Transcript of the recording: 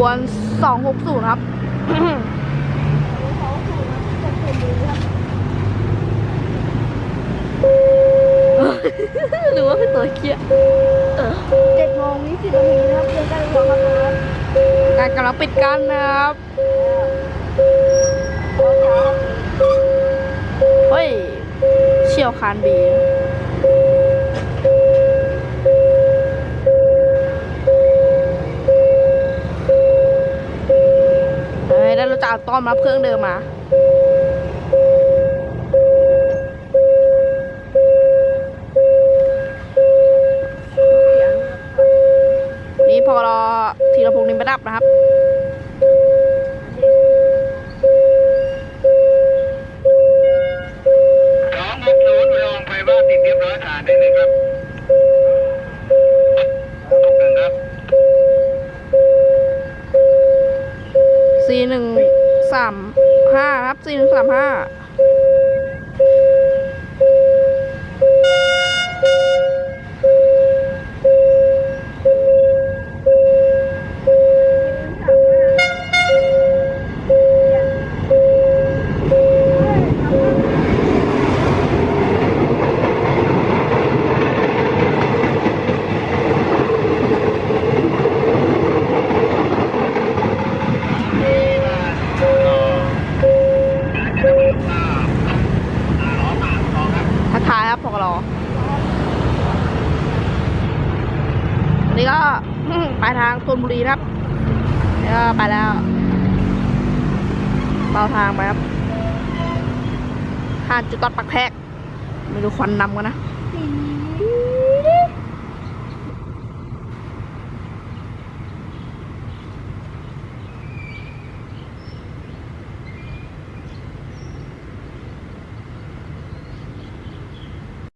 บวนสองหกศูนย์ครับหรือว่าเป็นตัวเคี้ยเออเจ็ดโมงยี่สิบนาทีนะครับเจอกันหัวคำนะครับการกำลังปิดกันนะครับเฮ้ยเชี่ยวคานบีเฮ้ย แล้วเราจะเอาต้อมรับเครื่องเดิมมานี่พอรอทีละพงนิมประดับนะครับสองหกศูนย์รองไฟว่าติดเรียบร้อยฐานได้เลย สี่หนึ่งสามห้าครับสี่หนึ่งสามห้าทักทาย ครับพกรอวันนี้ก็ไปทางธนบุรีครับนี่ก็ไปแล้วเบาทางไปครับผ่านจุดตัดปักแพรกไม่รู้ควันนำกันนะ